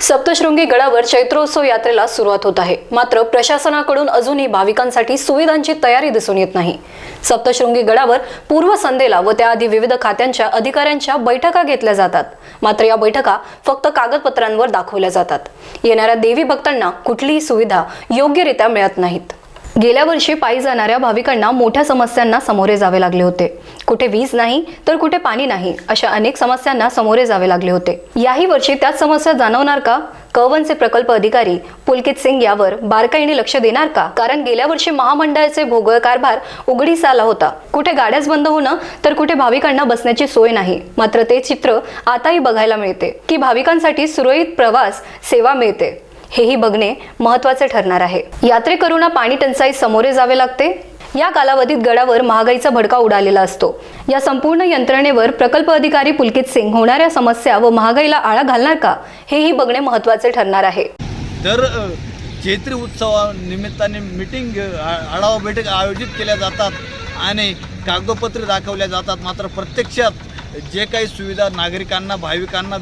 सप्तशृंगी गडावर चैत्रोत्सव यात्रेला सुरुवात होत आहे. मात्र प्रशासनाकडून अजूनही भाविकांसाठी सुविधांची तयारी दिसून येत नाही. सप्तशृंगी गडावर पूर्वसंध्येला व त्याआधी विविध खात्यांच्या अधिकाऱ्यांच्या बैठका घेतल्या जातात. मात्र या बैठका फक्त कागदपत्रांवर दाखवल्या जातात. येणाऱ्या देवी भक्तांना कुठलीही सुविधा योग्यरित्या मिळत नाहीत. गेल्या वर्षी पायी जाणाऱ्या भाविकांना मोठ्या समस्यांना सामोरे जावे लागले होते. कुठे वीज नाही तर कुठे पाणी नाही अशा अनेक समस्यांना सामोरे जावे लागले होते. याही वर्षी त्याच समस्या जाणवणार का? कवनचे प्रकल्प अधिकारी पुलकित सिंग यावर बारकाईने लक्ष देणार का? कारण गेल्या वर्षी महामंडळाचे भोगळ कारभार उघडीस आला होता. कुठे गाड्याच बंद होणं तर कुठे भाविकांना बसण्याची सोय नाही. मात्र ते चित्र आताही बघायला मिळते की भाविकांसाठी सुरळीत प्रवास सेवा मिळते. हेही बघणे महत्त्वाचे ठरणार आहे. यात्रेकरूंना पाणी टंचाई समोरे जावे लागते. या कालावधीत गडावर महागाईचा भडका उडालेला असतो. या संपूर्ण यंत्रणेवर प्रकल्प अधिकारी पुलकित सिंग होणाऱ्या समस्या व महागाईला आळा घालणार का हेही बघणे महत्त्वाचे ठरणार आहे. दर अ, चैत्री उत्सवानिमित्ताने मिटिंग आढावा बैठक आयोजित केल्या जातात आणि कागदोपत्रे दाखवल्या जातात. मात्र प्रत्यक्षात जे काही सुविधा नागरिकांना भाविकांना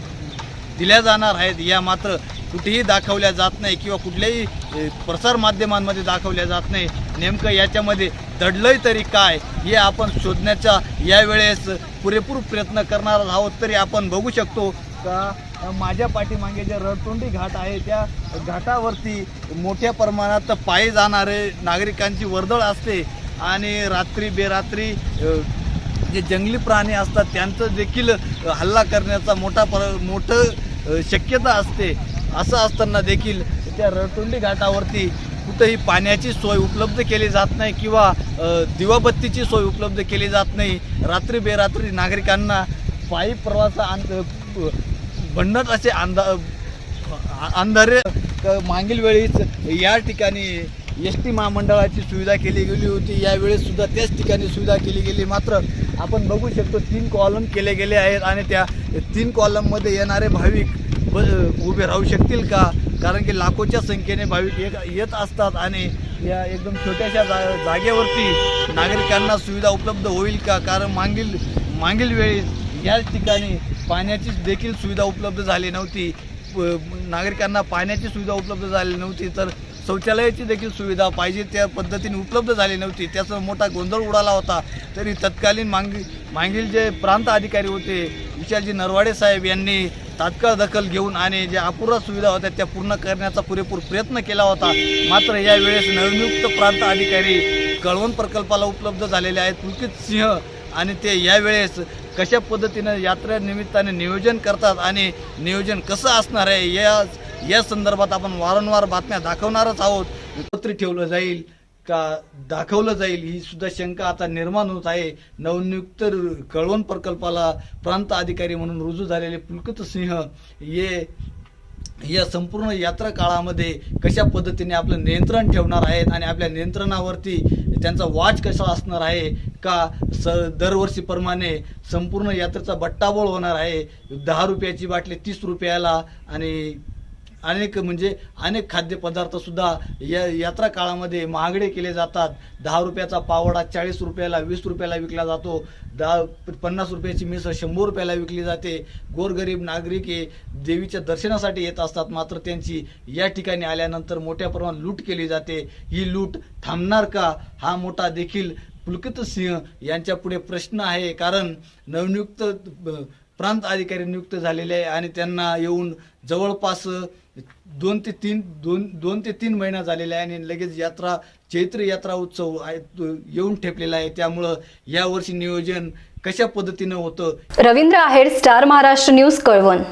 दिल्या जाणार आहेत या मात्र कुठेही दाखवल्या जात नाही किंवा कुठल्याही प्रसारमाध्यमांमध्ये दाखवल्या जात नाही. नेमकं याच्यामध्ये दडलंय तरी काय हे आपण शोधण्याचा यावेळेस पुरेपूर प्रयत्न करणार आहोत तरी आपण बघू शकतो का माझ्या पाठीमागे जे रडतोंडी घाट आहे त्या घाटावरती मोठ्या प्रमाणात पायी जाणारे नागरिकांची वर्दळ असते आणि रात्री बेरात्री जे जंगली प्राणी असतात त्यांचं देखील हल्ला करण्याचा मोठा प्र मोठं शक्यता असते. असं असताना देखील त्या रडतोंडी घाटावरती कुठंही पाण्याची सोय उपलब्ध केली जात नाही किंवा दिवाबत्तीची सोय उपलब्ध केली जात नाही. रात्री बेरात्री नागरिकांना पायी प्रवासा अंध भंडत असे अंधा अंधारे मागील वेळीच या ठिकाणी एस टी महामंडळाची सुविधा केली गेली होती. यावेळेस सुद्धा त्याच ठिकाणी सुविधा केली गेली. मात्र आपण बघू शकतो तीन कॉलम केले गेले आहेत आणि त्या तीन कॉलममध्ये येणारे भाविक ब उभे राहू शकतील का? कारण की लाखोच्या संख्येने भाविक एक येत असतात आणि या एकदम छोट्याशा जा जागेवरती नागरिकांना सुविधा उपलब्ध होईल का? कारण मागील मागील वेळेस याच ठिकाणी पाण्याची देखील सुविधा उपलब्ध झाली नव्हती. नागरिकांना पाण्याची सुविधा उपलब्ध झाली नव्हती तर शौचालयाची देखील सुविधा पाहिजे त्या पद्धतीने उपलब्ध झाली नव्हती. त्याचा मोठा गोंधळ उडाला होता. तरी तत्कालीन मांगी मागील जे प्रांत अधिकारी होते विशालजी नरवाडे साहेब यांनी तात्काळ दखल घेऊन आणि ज्या अपुरा सुविधा होत्या त्या पूर्ण करण्याचा पुरेपूर प्रयत्न केला होता. मात्र यावेळेस नवनियुक्त प्रांत अधिकारी कळवण प्रकल्पाला उपलब्ध झालेले आहेत. पुलकित सिंह आणि ते यावेळेस कशा पद्धतीनं यात्रे निमित्ताने नियोजन करतात आणि नियोजन कसं असणार आहे या या संदर्भात आपण वारंवार बातम्या दाखवणारच आहोत. एकत्रित ठेवलं जाईल. का दाखवलं जाईल ही सुद्धा शंका आता निर्माण होत आहे. नवनियुक्त कळवण प्रकल्पाला प्रांत अधिकारी म्हणून रुजू झालेले पुलकित सिंह हे या संपूर्ण यात्रा काळामध्ये कशा पद्धतीने आपलं नियंत्रण ठेवणार आहेत आणि आपल्या नियंत्रणावरती त्यांचा वाच कसा असणार आहे का? स दरवर्षीप्रमाणे संपूर्ण यात्रेचा बट्टाबोळ होणार आहे. दहा रुपयाची बाटली तीस रुपयाला आणि अनेक म्हणजे अनेक खाद्यपदार्थसुद्धा या यात्रा काळामध्ये महागडे केले जातात. दहा रुपयाचा पावडा चाळीस रुपयाला वीस रुपयाला विकला जातो. दहा पन्नास रुपयाची मिसळ शंभर रुपयाला विकली जाते. गोरगरीब नागरिक हे देवीच्या दर्शनासाठी येत असतात. मात्र त्यांची या ठिकाणी आल्यानंतर मोठ्या प्रमाणात लूट केली जाते. ही लूट थांबणार का? हा मोठा देखील पुलकित सिंह यांच्या पुढे प्रश्न आहे. कारण नवनियुक्त प्रांत अधिकारी नियुक्त झालेले आहे आणि त्यांना येऊन जवळपास दोन ते तीन दोन दोन ते तीन महिना झालेला आहे आणि लगेच यात्रा चैत्र यात्रा उत्सव येऊन ठेपलेला आहे. त्यामुळं यावर्षी नियोजन कशा पद्धतीनं होतं? Ravindra Aher star Maharashtra news Kalwan.